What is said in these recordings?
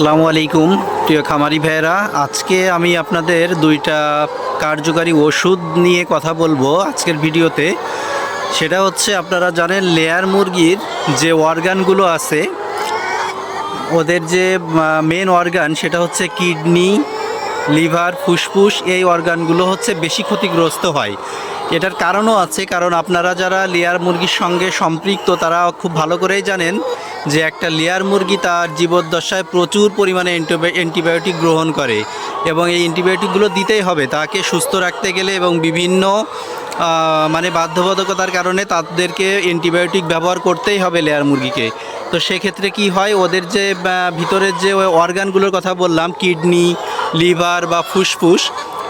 আসসালামু আলাইকুম, প্রিয় খামারি ভাইয়েরা। আজকে আমি আপনাদের দুইটা কার্যকারী ওষুধ নিয়ে কথা বলব আজকের ভিডিওতে। সেটা হচ্ছে, আপনারা জানেন, লেয়ার মুরগির যে অর্গানগুলো আছে, ওদের যে মেন অর্গান সেটা হচ্ছে কিডনি, লিভার, ফুসফুস, এই অর্গানগুলো হচ্ছে বেশি ক্ষতিগ্রস্ত হয়। এটার কারণও আছে, কারণ আপনারা যারা লেয়ার মুরগির সঙ্গে সম্পৃক্ত, তারা খুব ভালো করেই জানেন যে একটা লেয়ার মুরগি তার জীবদ্দশায় প্রচুর পরিমাণে অ্যান্টিবায়োটিক গ্রহণ করে এবং এই অ্যান্টিবায়োটিকগুলো দিতেই হবে। তাকে সুস্থ রাখতে গেলে এবং বিভিন্ন মানে বাধ্যবাধকতার কারণে তাদেরকে অ্যান্টিবায়োটিক ব্যবহার করতেই হবে লেয়ার মুরগিকে। তো সেক্ষেত্রে কি হয়, ওদের যে ভিতরের যে অর্গানগুলোর কথা বললাম, কিডনি, লিভার বা ফুসফুস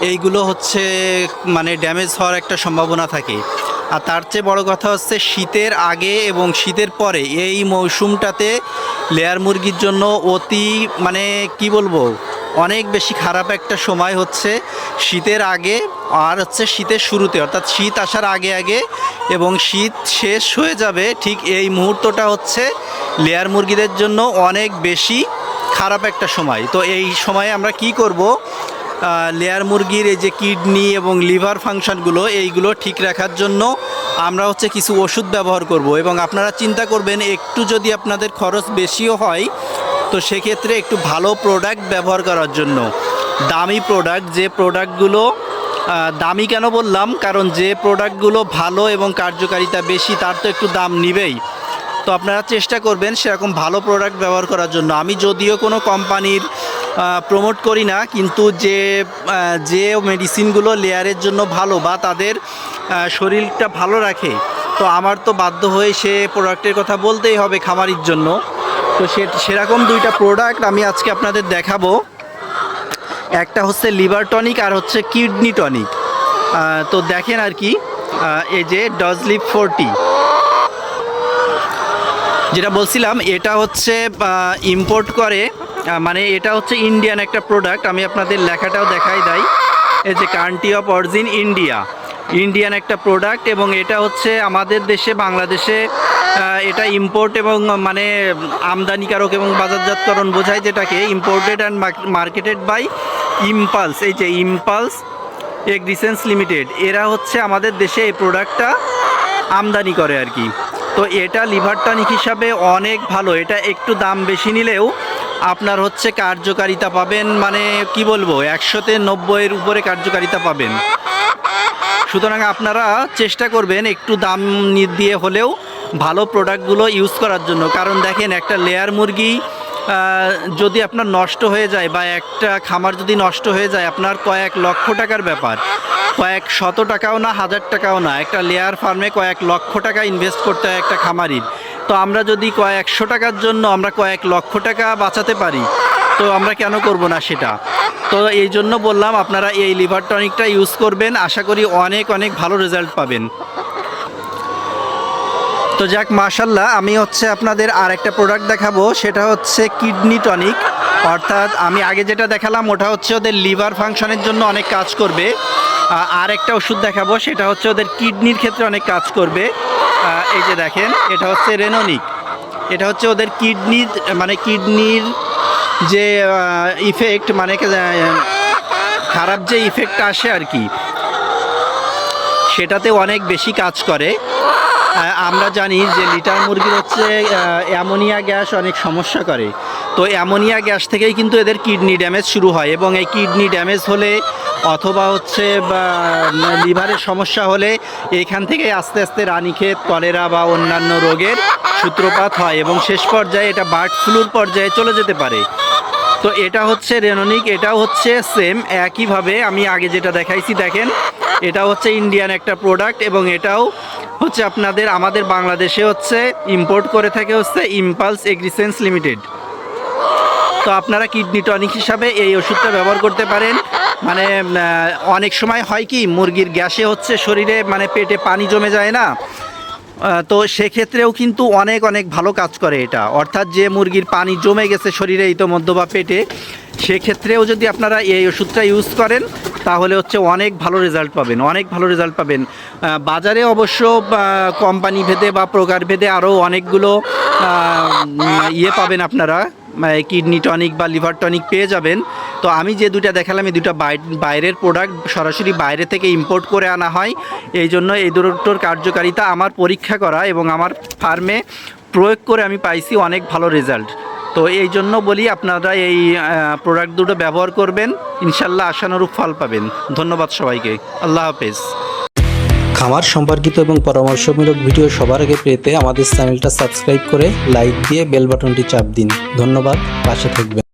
এইগুলো হচ্ছে মানে ড্যামেজ হওয়ার একটা সম্ভাবনা থাকে। আর তার চেয়ে বড় কথা হচ্ছে, শীতের আগে এবং শীতের পরে এই মৌসুমটাতে লেয়ার মুরগির জন্য অতি মানে কি বলব, অনেক বেশি খারাপ একটা সময় হচ্ছে শীতের আগে আর হচ্ছে শীতের শুরুতে। অর্থাৎ শীত আসার আগে আগে এবং শীত শেষ হয়ে যাবে ঠিক এই মুহূর্তটা হচ্ছে লেয়ার মুরগিদের জন্য অনেক বেশি খারাপ একটা সময়। তো এই সময়ে আমরা কি করব? লেয়ার মুরগির এই যে কিডনি এবং লিভার ফাংশনগুলো, এইগুলো ঠিক রাখার জন্য আমরা হচ্ছে কিছু ওষুধ ব্যবহার করব। এবং আপনারা চিন্তা করবেন, একটু যদি আপনাদের খরচ বেশিও হয়, তো সেক্ষেত্রে একটু ভালো প্রোডাক্ট ব্যবহার করার জন্য। দামি প্রোডাক্ট যে প্রোডাক্টগুলো দামি কেন বললাম? কারণ যে প্রোডাক্টগুলো ভালো এবং কার্যকারিতা বেশি, তার তো একটু দাম নিবেই। তো আপনারা চেষ্টা করবেন সেরকম ভালো প্রোডাক্ট ব্যবহার করার জন্য। আমি যদিও কোনো কোম্পানির প্রমোট করি না, কিন্তু যে যে মেডিসিনগুলো লেয়ারের জন্য ভালো বা তাদের শরীরটা ভালো রাখে, তো আমার তো বাধ্য হয়ে সে প্রোডাক্টের কথা বলতেই হবে খামারির জন্য। তো সে, সেরকম দুইটা প্রোডাক্ট আমি আজকে আপনাদের দেখাবো। একটা হচ্ছে লিভার টনিক আর হচ্ছে কিডনি টনিক তো দেখেন আর কি এই যে ডজলিপ ফোরটি যেটা বলছিলাম, এটা হচ্ছে ইম্পোর্ট করে মানে এটা হচ্ছে ইন্ডিয়ান একটা প্রোডাক্ট আমি আপনাদের লেখাটাও দেখাই দেয় এই যে country of origin India Indian একটা প্রোডাক্ট এবং এটা হচ্ছে আমাদের দেশে, বাংলাদেশে এটা ইম্পোর্ট এবং মানে আমদানিকারক এবং বাজারজাতকরণ বোঝায় যেটাকে imported and marketed by Impulse এই যে ইম্পালস এগ্রিসেন্স লিমিটেড এরা হচ্ছে আমাদের দেশে এই প্রোডাক্টটা আমদানি করে আর কি। তো এটা লিভার টনিক হিসাবে অনেক ভালো। এটা একটু দাম বেশি নিলেও আপনার হচ্ছে কার্যকারিতা পাবেন মানে কি বলব, একশোতে নব্বইয়ের উপরে কার্যকারিতা পাবেন। সুতরাং আপনারা চেষ্টা করবেন একটু দাম দিয়ে হলেও ভালো প্রোডাক্টগুলো ইউজ করার জন্য। কারণ দেখেন একটা লেয়ার মুরগি যদি আপনার নষ্ট হয়ে যায় বা একটা খামার যদি নষ্ট হয়ে যায়, আপনার কয়েক লক্ষ টাকার ব্যাপার। কয়েক শত টাকাও না, হাজার টাকাও না। একটা লেয়ার ফার্মে কয়েক লক্ষ টাকা ইনভেস্ট করতে হয় একটা খামারির। তো আমরা যদি কয়েকশো টাকার জন্য আমরা কয়েক লক্ষ টাকা বাঁচাতে পারি, তো আমরা কেন করব না সেটা? তো এই জন্য বললাম, আপনারা এই লিভার টনিকটা ইউজ করবেন। আশা করি অনেক অনেক ভালো রেজাল্ট পাবেন। তো যাক মাশাল্লাহ আমি হচ্ছে আপনাদের আর একটা প্রোডাক্ট দেখাবো, সেটা হচ্ছে কিডনি টনিক অর্থাৎ আমি আগে যেটা দেখালাম, ওটা হচ্ছে ওদের লিভার ফাংশনের জন্য অনেক কাজ করবে। আর একটা ওষুধ দেখাবো, সেটা হচ্ছে ওদের কিডনির ক্ষেত্রে অনেক কাজ করবে। এই যে দেখেন, এটা হচ্ছে রেনোনিক এটা হচ্ছে ওদের কিডনি মানে কিডনির যে ইফেক্ট মানে খারাপ যে ইফেক্ট আসে আর কি, সেটাতে অনেক বেশি কাজ করে। আমরা জানি যে লিটার মুরগির হচ্ছে অ্যামোনিয়া গ্যাস অনেক সমস্যা করে। তো অ্যামোনিয়া গ্যাস থেকেই কিন্তু এদের কিডনি ড্যামেজ শুরু হয় এবং এই কিডনি ড্যামেজ হলে অথবা হচ্ছে লিভারের সমস্যা হলে এখান থেকে আস্তে আস্তে রানীক্ষেত, কলেরা বা অন্যান্য রোগের সূত্রপাত হয় এবং শেষ পর্যায়ে এটা বার্ড ফ্লুর পর্যায়ে চলে যেতে পারে। তো এটা হচ্ছে রেনোনিক, এটাও হচ্ছে সেম, একইভাবে আমি আগে যেটা দেখাইছি, দেখেন, এটা হচ্ছে ইন্ডিয়ান একটা প্রোডাক্ট এবং এটাও হচ্ছে আপনাদের, আমাদের বাংলাদেশে হচ্ছে ইম্পোর্ট করে থাকে হচ্ছে ইম্পালস এগ্রিসেন্স লিমিটেড। তো আপনারা কিডনি টনিক হিসাবে এই ওষুধটা ব্যবহার করতে পারেন। মানে অনেক সময় হয় কি, মুরগির গ্যাসে হচ্ছে শরীরে মানে পেটে পানি জমে যায় না তো সেক্ষেত্রেও কিন্তু অনেক অনেক ভালো কাজ করে এটা। অর্থাৎ যে মুরগির পানি জমে গেছে শরীরে, ইতোমধ্যে বা পেটে সেক্ষেত্রেও যদি আপনারা এই ওষুধটা ইউজ করেন, তাহলে হচ্ছে অনেক ভালো রেজাল্ট পাবেন, অনেক ভালো রেজাল্ট পাবেন। বাজারে অবশ্য কোম্পানি ভেদে বা প্রকার ভেদে আরও অনেকগুলো ইয়ে পাবেন আপনারা কিডনি টনিক বা লিভার টনিক পেয়ে যাবেন। তো আমি যে দুইটা দেখালাম, এই বাই- বাইরের প্রোডাক্ট সরাসরি বাইরে থেকে ইম্পোর্ট করে আনা হয়। এই জন্য এই দুটোর কার্যকারিতা আমার পরীক্ষা করা এবং আমার ফার্মে প্রয়োগ করে আমি পাইছি অনেক ভালো রেজাল্ট তো এই জন্য বলি আপনারা এই প্রোডাক্ট দুটো ব্যবহার করবেন, ইনশাল্লাহ আশানুরূপ ফল পাবেন। ধন্যবাদ সবাইকে। আল্লাহ হাফেজ। খামার সম্পর্কিত এবং পরামর্শমূলক ভিডিও সবার আগে পেতে আমাদের চ্যানেলটা সাবস্ক্রাইব করে লাইক দিয়ে বেল বাটনটি চাপ দিন। ধন্যবাদ, পাশে থাকবেন।